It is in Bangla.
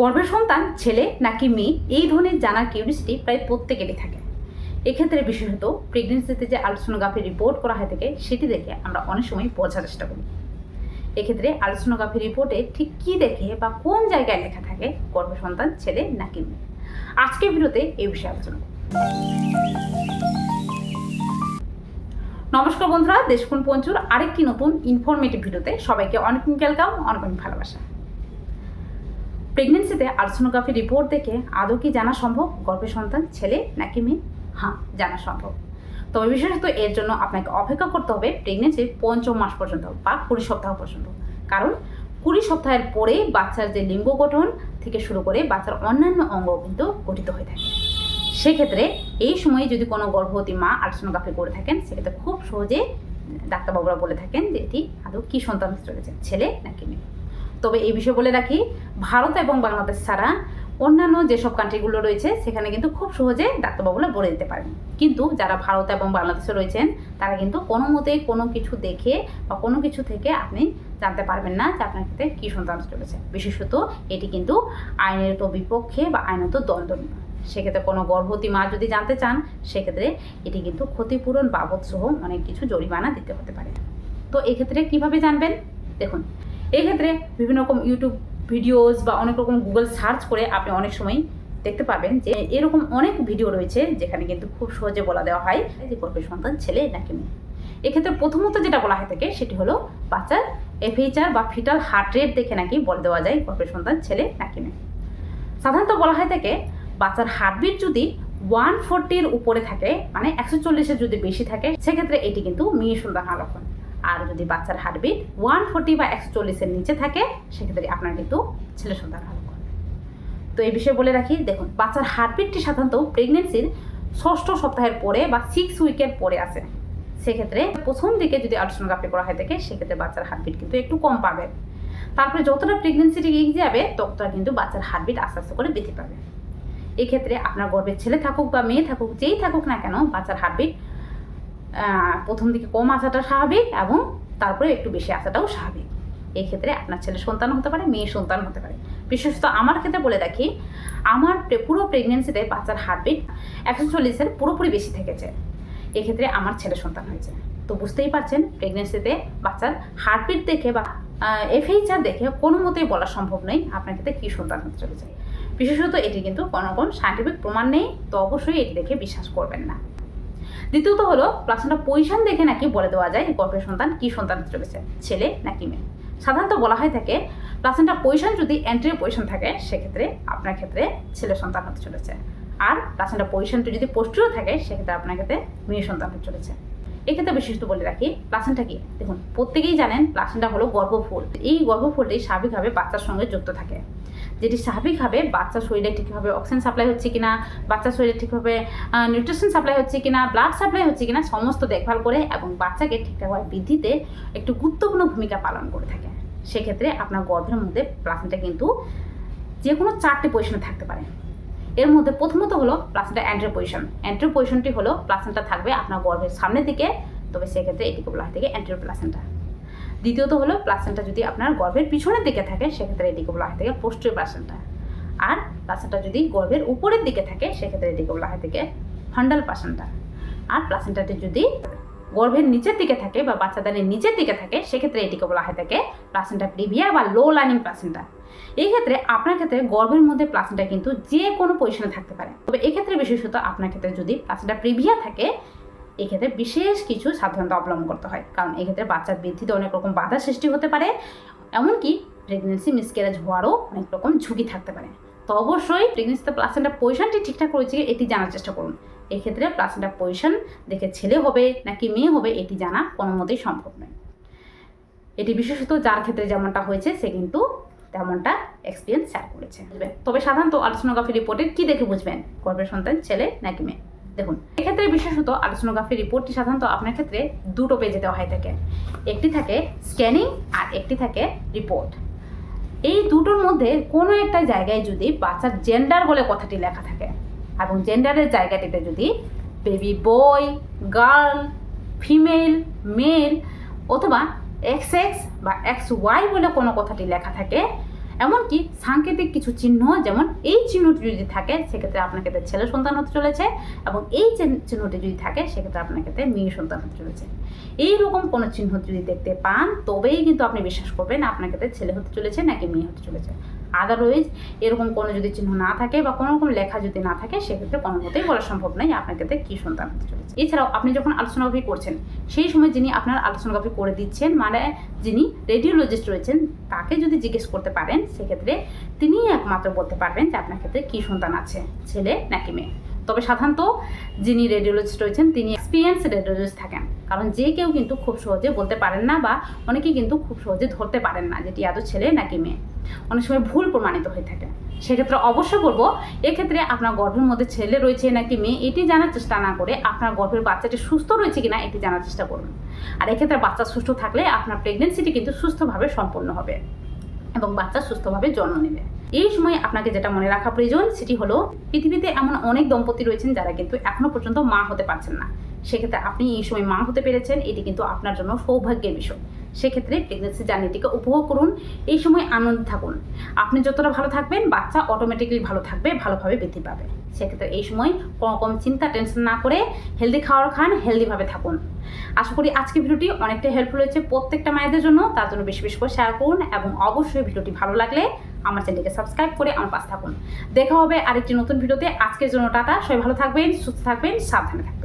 গর্ভের সন্তান, ছেলে নাকি মেয়ে, এই ধরনের জানার কিউরিয়াসিটি প্রায় প্রত্যেকেরই থাকে। এক্ষেত্রে বিশেষত প্রেগনেন্সিতে যে আলট্রাসোনোগ্রাফি রিপোর্ট করা হয় থাকে, সেটি দেখে আমরা অনেক সময় বোঝার চেষ্টা করি। এক্ষেত্রে আলট্রাসোনোগ্রাফি রিপোর্টে ঠিক কী দেখে বা কোন জায়গায় লেখা থাকে, গর্ভের সন্তান, ছেলে নাকি মেয়ে? আজকের ভিডিওতে এই বিষয়ে আলোচনা নমস্কার বন্ধুরা, দেশকুন পঞ্চুর আরেকটি নতুন ইনফরমেটিভ ভিডিওতে সবাইকে অনেক ওয়েলকাম অনেক অনেক ভালোবাসা। প্রেগনেন্সিতে আলট্রাসোনোগ্রাফি রিপোর্ট দেখে আদৌ কি জানা সম্ভব? গর্ভের সন্তান, ছেলে নাকি মেয়ে? হ্যাঁ জানা সম্ভব। তবে বিশেষত এর জন্য আপনাকে অপেক্ষা করতে হবে প্রেগনেন্সির পঞ্চম মাস পর্যন্ত বা কুড়ি সপ্তাহ পর্যন্ত। কারণ কুড়ি সপ্তাহের পরেই বাচ্চার যে লিঙ্গ গঠন থেকে শুরু করে বাচ্চার অন্যান্য অঙ্গ কিন্তু গঠিত হয়ে থাকে। সেক্ষেত্রে এই সময়ে যদি কোনো গর্ভবতী মা আলট্রাসোনোগ্রাফি করে থাকেন, সেক্ষেত্রে খুব সহজে ডাক্তারবাবুরা বলে থাকেন যে এটি আদৌ কী সন্তান চলেছে ছেলে নাকি মেয়ে। তবে এই বিষয়ে বলে রাখি, ভারত এবং বাংলাদেশ ছাড়া অন্যান্য যেসব কান্ট্রিগুলো রয়েছে, সেখানে কিন্তু খুব সহজে ডাক্তারবাবুরা বলে দিতে পারেন। কিন্তু যারা ভারত এবং বাংলাদেশে রয়েছেন, তারা কিন্তু কোনো মতে কোনো কিছু দেখে বা কোনো কিছু থেকে আপনি জানতে পারবেন না যে আপনার ক্ষেত্রে কী সন্তান চলেছে। বিশেষত এটি কিন্তু আইনের তো বিপক্ষে বা আইনত দ্বন্দ্ব সেক্ষেত্রে কোনো গর্ভবতী মা যদি জানতে চান, সেক্ষেত্রে এটি কিন্তু ক্ষতিপূরণ বাবদ সহ অনেক কিছু জরিমানা দিতে হতে পারে। তো এক্ষেত্রে কীভাবে জানবেন? দেখুন এক্ষেত্রে বিভিন্ন রকম ইউটিউব ভিডিওস বা অনেক রকম গুগল সার্চ করে আপনি অনেক সময় দেখতে পাবেন যে এরকম অনেক ভিডিও রয়েছে যেখানে কিন্তু খুব সহজে বলা দেওয়া হয় যে গর্ভের সন্তান ছেলে নাকি মেয়ে। এক্ষেত্রে প্রথমত যেটা বলা হয়ে থাকে সেটি হলো বাচ্চার এফএইচআর বা ফিটাল হার্ট রেট দেখে নাকি বলে দেওয়া যায় গর্ভের সন্তান ছেলে নাকি মেয়ে। সাধারণত বলা হয়ে থাকে বাচ্চার হার্টবিট যদি ওয়ান ফোরটির উপরে থাকে মানে একশো চল্লিশের যদি বেশি থাকে, সেক্ষেত্রে এটি কিন্তু মেয়ে সন্তান লক্ষণ। আর যদি বাচ্চার হার্টবিট ওয়ান ফোরটি বা একশো চল্লিশের নিচে থাকে, সেক্ষেত্রে আপনার কিন্তু ছেলে সন্তান লক্ষণ তো এই বিষয়ে বলে রাখি, দেখুন, বাচ্চার হার্টবিটটি সাধারণত প্রেগনেন্সির ষষ্ঠ সপ্তাহের পরে বা সিক্স উইকের পরে আসে সেক্ষেত্রে প্রথম দিকে যদি আলট্রাসোনোগ্রাফি করা হয় থাকে, সেক্ষেত্রে বাচ্চার হার্টবিট কিন্তু একটু কম পাবে। তারপরে যতটা প্রেগনেন্সিটি এগিয়ে যাবে, ততটা কিন্তু বাচ্চার হার্টবিট আস্তে আস্তে করে বৃদ্ধি পাবে। এক্ষেত্রে আপনার গর্ভের ছেলে থাকুক বা মেয়ে থাকুক, যেই থাকুক না কেন, বাচ্চার হার্টবিট প্রথম দিকে কম আসাটা স্বাভাবিক এবং তারপরে একটু বেশি আসাটাও স্বাভাবিক। এই ক্ষেত্রে আপনার ছেলে সন্তান হতে পারে, মেয়ে সন্তান হতে পারে। বিশেষত আমার ক্ষেত্রে বলে রাখি, আমার পুরো প্রেগনেন্সিতে বাচ্চার হার্টবিট একশো চল্লিশের পুরোপুরি বেশি থেকেছে। এক্ষেত্রে আমার ছেলে সন্তান হয়েছে। তো বুঝতেই পারছেন প্রেগনেন্সিতে বাচ্চার হার্টবিট দেখে বা এফএইচআর দেখে কোনো মতেই বলা সম্ভব নয় আপনার ক্ষেত্রে কী সন্তান হতে চলেছে। বিশেষত এটি কিন্তু কোনো রকম সাইন্টিফিক প্রমাণ নেই, তো অবশ্যই এটি দেখে বিশ্বাস করবেন না। দ্বিতীয়ত হলো প্লাসেন্টা পজিশন দেখে নাকি বলে দেওয়া যায় গর্ভের সন্তান কী সন্তান চলেছে ছেলে নাকি মেয়ে। সাধারণত বলা হয় থাকে প্লাসেন্টা পজিশন যদি এন্ট্রি পজিশন থাকে, সেক্ষেত্রে আপনার ক্ষেত্রে ছেলে সন্তান হতে চলেছে। আর প্লাসেন্টা পজিশনটি যদি পোস্টিও থাকে, সেক্ষেত্রে আপনার ক্ষেত্রে মেয়ে সন্তান হতে চলেছে। এক্ষেত্রে বিশেষত বলে রাখি প্লাসেন্টা কি? দেখুন, প্রত্যেকেই জানেন প্লাসেন্টা হলো গর্ভফুল। এই গর্ভফুলটি স্বাভাবিকভাবে বাচ্চার সঙ্গে যুক্ত থাকে। যেটি স্বাভাবিকভাবে বাচ্চার শরীরে ঠিকভাবে অক্সিজেন সাপ্লাই হচ্ছে কিনা বাচ্চার শরীরে ঠিকভাবে নিউট্রিশন সাপ্লাই হচ্ছে কিনা ব্লাড সাপ্লাই হচ্ছে কিনা সমস্ত দেখভাল করে এবং বাচ্চাকে ঠিকঠাকভাবে বৃদ্ধিতে একটু গুরুত্বপূর্ণ ভূমিকা পালন করে থাকে। সেক্ষেত্রে আপনার গর্ভের মধ্যে প্লাসেন্টা কিন্তু যে কোনো চারটি পজিশনে থাকতে পারে। এর মধ্যে প্রথমত হলো প্লাসেন্টা অ্যান্ট্রি পজিশন অ্যান্ট্রি পজিশনটি হলো প্লাসেন্টা থাকবে আপনার গর্ভের সামনের দিকে, তবে সেক্ষেত্রে এটিকে বলা হয় থেকে অ্যান্ট্রি প্লাসেন্টা দ্বিতীয়ত হলো প্লাসেন্টা যদি আপনার গর্ভের পিছনের দিকে থাকে, সেক্ষেত্রে এটিকে বলা হয় থেকে পোস্টিভ প্লাসেন্টা আর প্লাসেন্টা যদি গর্ভের উপরের দিকে থাকে, সেক্ষেত্রে এটিকে বলা হয় থেকে ফান্ডাল প্লাসেন্টা আর প্লাসেন্টাটি যদি গর্ভের নিচের দিকে থাকে বা বাচ্চাদানের নিচের দিকে থাকে, সেক্ষেত্রে এটিকে বলা হয় থাকে প্লাসেন্টা প্রিভিয়া বা লো লাইনিং প্লাসেন্টা এই ক্ষেত্রে আপনার ক্ষেত্রে গর্ভের মধ্যে প্লাসেন্টা কিন্তু যে কোনো পজিশনে থাকতে পারে। তবে এক্ষেত্রে বিশেষত আপনার ক্ষেত্রে যদি প্লাসেন্টা প্রিভিয়া থাকে এক্ষেত্রে বিশেষ কিছু সাবধানতা অবলম্বন করতে হয়। কারণ এক্ষেত্রে বাচ্চার বৃদ্ধিতে অনেক রকম বাধা সৃষ্টি হতে পারে। এমনকি প্রেগনেন্সি মিসক্যারেজ হওয়ারও অনেক রকম ঝুঁকি থাকতে পারে। তো অবশ্যই প্রেগনেন্সিতে প্লাসেন্টার পজিশনটি ঠিকঠাক রয়েছে এটি জানার চেষ্টা করুন। এক্ষেত্রে প্লাসেন্টার পজিশন দেখে ছেলে হবে নাকি মেয়ে হবে এটি জানা কোনো মতেই সম্ভব নয়। এটি বিশেষত যার ক্ষেত্রে যেমনটা হয়েছে, সে কিন্তু তেমনটা এক্সপিরিয়েন্স শেয়ার করেছে। তবে সাধারণত আলোচনোগ্রাফি রিপোর্টে কী দেখে বুঝবেন? গর্ভের সন্তান ছেলে নাকি মেয়ে? দেখুন, এক্ষেত্রে বিশেষত আলোচনোগ্রাফি রিপোর্টটি সাধারণত আপনার ক্ষেত্রে দুটো পেজে দেওয়া হয়ে থাকে। একটি থাকে স্ক্যানিং আর একটি থাকে রিপোর্ট এই দুটোর মধ্যে কোনো একটা জায়গায় যদি বাচ্চার জেন্ডার বলে কথাটি লেখা থাকে এবং জেন্ডারের জায়গাটিতে যদি baby boy girl female male অথবা এক্স এক্স বা এক্স ওয়াই বলে কোনো কথাটি লেখা থাকে এমনকি সাংকেতিক কিছু চিহ্ন, যেমন এই চিহ্নটি যদি থাকে, সেক্ষেত্রে আপনাকে ছেলে সন্তান হতে চলেছে এবং এই চিহ্ন- চিহ্নটি যদি থাকে, সেক্ষেত্রে আপনাকে মেয়ে সন্তান হতে চলেছে। এইরকম কোনো চিহ্ন যদি দেখতে পান, তবেই কিন্তু আপনি বিশ্বাস করবেন আপনার ছেলে হতে চলেছে নাকি মেয়ে হতে চলেছে। আদারওয়াইজ এরকম কোনো যদি চিহ্ন না থাকে বা কোনো রকম লেখা যদি না থাকে, সেক্ষেত্রে কোনো মতেই বলা সম্ভব নয় আপনার ক্ষেত্রে কী সন্তান হতে চলেছে। এছাড়াও আপনি যখন আলোচনাগ্রাফি করছেন, সেই সময় যিনি আপনার আলোচনাগ্রাফি করে দিচ্ছেন মানে যিনি রেডিওলজিস্ট রয়েছেন, তাকে যদি জিজ্ঞেস করতে পারেন, সেক্ষেত্রে তিনিই একমাত্র বলতে পারবেন যে আপনার ক্ষেত্রে কী সন্তান আছে, ছেলে নাকি মেয়ে। তবে সাধারণত যিনি রেডিওলজিস্ট রয়েছেন, তিনি এক্সপিরিয়েন্স রেডিওলজিস্ট থাকেন। কারণ যে কেউ কিন্তু খুব সহজে বলতে পারেন না বা অনেকেই কিন্তু খুব সহজে ধরতে পারেন না যেটি আদৌ ছেলে নাকি মেয়ে। অনেক সময় ভুল প্রমাণিত হয়ে থাকে। সেক্ষেত্রে অবশ্যই বলব, এক্ষেত্রে আপনার গর্ভের মধ্যে ছেলে রয়েছে নাকি মেয়ে, এটি জানার চেষ্টা না করে আপনার গর্ভের বাচ্চাটি সুস্থ রয়েছে কিনা এটি জানার চেষ্টা করুন। আর এক্ষেত্রে বাচ্চা সুস্থ থাকলে আপনার প্রেগনেন্সিটি কিন্তু সুস্থভাবে সম্পন্ন হবে। এবং বাচ্চা সুস্থভাবে জন্ম নেবে। এই সময় আপনাকে যেটা মনে রাখা প্রয়োজন, সেটি হলো, পৃথিবীতে এমন অনেক দম্পতি রয়েছেন যারা কিন্তু এখনও পর্যন্ত মা হতে পারছেন না। সেক্ষেত্রে আপনি এই সময় মা হতে পেরেছেন, এটি কিন্তু আপনার জন্য সৌভাগ্যের বিষয়। সেক্ষেত্রে প্রেগনেন্সি জার্নিটিকে উপভোগ করুন। এই সময় আনন্দ থাকুন। আপনি যতটা ভালো থাকবেন, বাচ্চা অটোমেটিকলি ভালো থাকবে, ভালোভাবে বৃদ্ধি পাবে। সেক্ষেত্রে এই সময় কোনো রকম চিন্তা টেনশন না করে হেলদি খাওয়ার খান হেলদিভাবে থাকুন। আশা করি আজকে ভিডিওটি অনেকটা হেল্পফুল হয়েছে প্রত্যেকটা মায়েদের জন্য। তার জন্য বেশি বেশি করে শেয়ার করুন এবং অবশ্যই ভিডিওটি ভালো লাগলে আমার চ্যানেলকে সাবস্ক্রাইব করে আমার পাশে থাকুন। দেখা হবে আরেকটি নতুন ভিডিওতে। আজকের জন্য টাটা। সবাই ভালো থাকবেন, সুস্থ থাকবেন, সাবধানে থাকবেন।